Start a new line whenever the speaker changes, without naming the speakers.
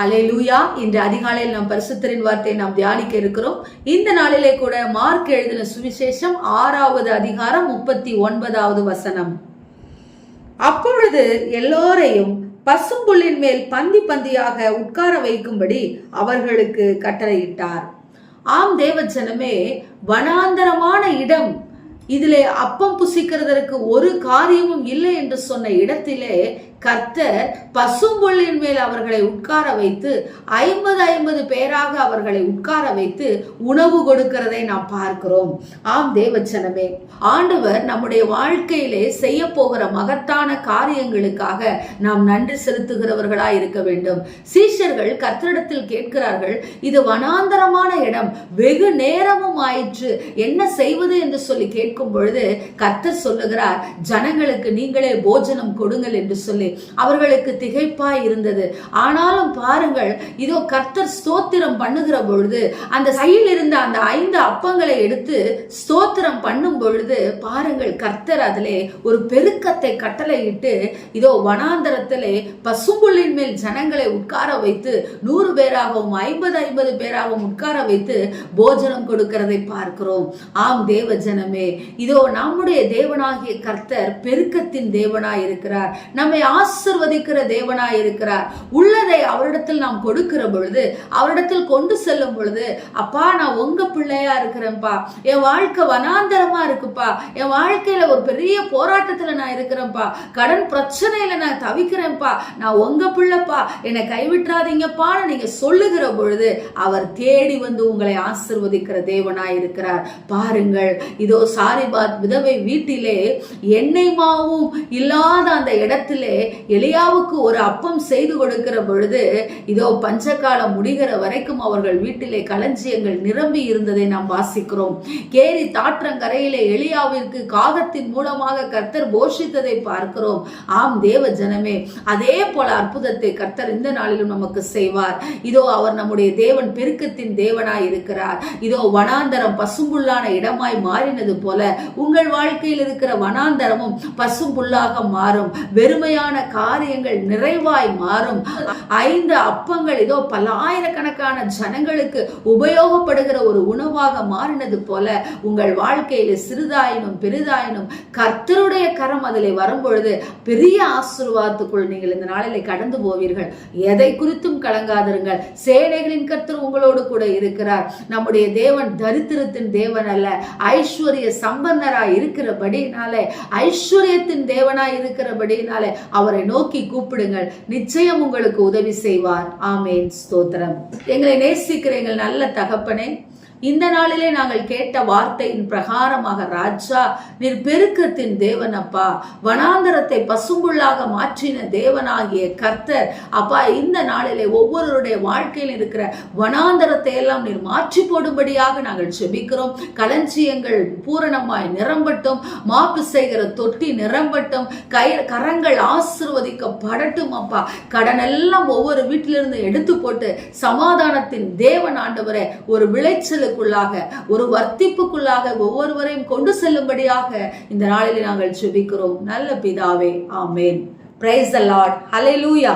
அலே லூயா இன்று அதிகாலையில் நாம் பரிசுத்தரின் வார்த்தையை நாம் தியானிக்க இருக்கிறோம். இந்த நாளிலே கூட மார்க் எழுதின சுவிசேஷம் ஆறாவது அதிகாரம் முப்பத்தி ஒன்பதாவது வசனம். அப்பொழுது எல்லோரையும் பசும்புல்லின் மேல் பந்தி பந்தியாக உட்கார வைக்கும்படி அவர்களுக்கு கட்டளையிட்டார். ஆம் தேவஜனமே வனாந்தரமான இடம். இதிலே அப்பம் புசிக்கிறதற்கு ஒரு காரியமும் இல்லை என்று சொன்ன இடத்திலே கர்த்தர் பசும்பொல்லின் மேல் அவர்களை உட்கார வைத்து ஐம்பது ஐம்பது பேராக அவர்களை உட்கார வைத்து உணவு கொடுக்கிறதை நாம் பார்க்கிறோம். ஆம் தேவச்சனமே. ஆண்டவர் நம்முடைய வாழ்க்கையிலே செய்ய போகிற மகத்தான காரியங்களுக்காக நாம் நன்றி செலுத்துகிறவர்களாய் இருக்க வேண்டும். சீஷர்கள் கர்த்தரிடத்தில் கேட்கிறார்கள் இது வனாந்தரமான இடம் வெகு நேரமும் ஆயிற்று என்ன செய்வது என்று சொல்லி கேட்கும் பொழுது கர்த்தர் சொல்லுகிறார் ஜனங்களுக்கு நீங்களே போஜனம் கொடுங்கள் என்று சொல்லி அவர்களுக்கு திகைப்பாய் இருந்தது. ஆனாலும் பாருங்கள் இதோ கர்த்தர் ஸ்தோத்திரம் பண்ணுகிற பொழுது அந்த கையில் இருந்த அந்த ஐந்து அப்பங்களை எடுத்து ஸ்தோத்திரம் பண்ணும் பொழுது பாருங்கள் கர்த்தர் அதிலே ஒரு பெருக்கத்தை கட்டளையிட்டு இதோ வனாந்தரத்திலே பசும்புள்ளின் மேல் ஜனங்களை உட்கார வைத்து நூறு பேராகவும் ஐம்பது ஐம்பது பேராகவும் உட்கார வைத்து போஜனம் கொடுக்கிறதை பார்க்கிறோம். ஆம் தேவ ஜனமே இதோ நம்முடைய தேவனாகிய கர்த்தர் பெருக்கத்தின் தேவனாய் இருக்கிறார் நம்மை ஆசிர்வதிக்கிற தேவனாய் இருக்கிறார். உள்ளதை அவரிடத்தில் நாம் கொடுக்கிற பொழுது அவரிடத்தில் கொண்டு செல்லும் பொழுது அப்பா நான் உங்க பிள்ளையா இருக்கிறேன்ப்பா. என் வாழ்க்கை வனாந்தரமா இருக்குப்பா. என் வாழ்க்கையில ஒரு பெரிய போராட்டத்துல நான் இருக்கிறேன்ப்பா. கடன் பிரச்சனையில நான் தவிக்கிறேன்ப்பா. நான் உங்க பிள்ளைப்பா. என்னை கைவிட்டுறாதீங்கப்பான்னு நீங்க சொல்லுகிற பொழுது அவர் தேடி வந்து உங்களை ஆசிர்வதிக்கிற தேவனாய் இருக்கிறார். பாருங்கள் இதோ சாரிபாத் விதவை வீட்டிலே எண்ணெய் மாவும் இல்லாத அந்த இடத்திலே எலியாவுக்கு ஒரு அப்பம் செய்து கொடுக்கிற பொழுது இதோ பஞ்சகாலம் முடிகிற வரைக்கும் அவர்கள் வீட்டிலே களஞ்சியங்கள் நிரம்பி இருந்ததை நாம் வாசிக்கிறோம். கேரி தாற்றங்கரையிலே எலியாவிற்கு காகத்தின் மூலமாக கர்த்தர் போஷித்ததை பார்க்கிறோம். ஆம் தேவ ஜனமே அதே போல அற்புதத்தை கர்த்தர் இந்த நாளிலும் நமக்கு செய்வார். இதோ அவர் நம்முடைய தேவன் பெருக்கத்தின் தேவனாய் இருக்கிறார். இதோ வனாந்தரம் பசும்புல்லான இடமாய் மாறினது போல உங்கள் வாழ்க்கையில் இருக்கிற வனாந்தரமும் பசும்புல்லாக மாறும். வெறுமையான காரியங்கள் நிறைவாய் மாறும். ஐந்து அப்பங்கள் இதோ பல்லாயிரக்கணக்கான ஜனங்களுக்கு உபயோகப்படுகிற ஒரு உணவாக மாறினது போல உங்கள் வாழ்க்கையில சிறிதாயினும் பெரிதாயினும் கர்த்தருடைய கரம் அதில் வரும்பொழுது பெரிய ஆசீர்வாதத்துக்குள் நீங்கள் இந்த நாளிலே கடந்து போவீர்கள். எதை குறித்தும் கலங்காதிருங்கள். சேனைகளின் கர்த்தர் உங்களோடு கூட இருக்கிறார். நம்முடைய தேவன் தரித்திரத்தின் தேவன் அல்ல. ஐஸ்வர்ய சம்பந்தராய் இருக்கிறபடினாலே ஐஸ்வர்யத்தின் தேவனாய் இருக்கிறபடினாலே அவர் நோக்கி கூப்பிடுங்கள். நிச்சயம் உங்களுக்கு உதவி செய்வார். ஆமேன். ஸ்தோத்திரம். எங்களை நேசிக்கிற எங்கள் நல்ல தகப்பனே இந்த நாளிலே நாங்கள் கேட்ட வார்த்தையின் பிரகாரமாக ராஜா நீர் பெருக்கத்தின் தேவனப்பா வனாந்தரத்தை பசும்புள்ளாக மாற்றின தேவனாகிய கர்த்தர் அப்பா இந்த நாளிலே ஒவ்வொருவருடைய வாழ்க்கையில் இருக்கிற வனாந்தரத்தை எல்லாம் நீர் மாற்றி போடும்படியாக நாங்கள் செபிக்கிறோம். களஞ்சியங்கள் பூரணமாய் நிரம்பட்டும் மாப்பு செய்கிற தொட்டி நிரம்பட்டும் கை கரங்கள் ஆசிர்வதிக்கப்படட்டும் அப்பா. கடனெல்லாம் ஒவ்வொரு வீட்டிலிருந்து எடுத்து போட்டு சமாதானத்தின் தேவன் ஆண்டவரை ஒரு விளைச்சலுக்குள்ளாக ஒரு வர்த்திப்புக்குள்ளாக ஒவ்வொருவரையும் கொண்டு செல்லும்படியாக இந்த நாளில் நாங்கள் சுபிக்கிறோம் நல்ல பிதாவே ஆமேன். பிரைஸ் த லார்ட் லூயா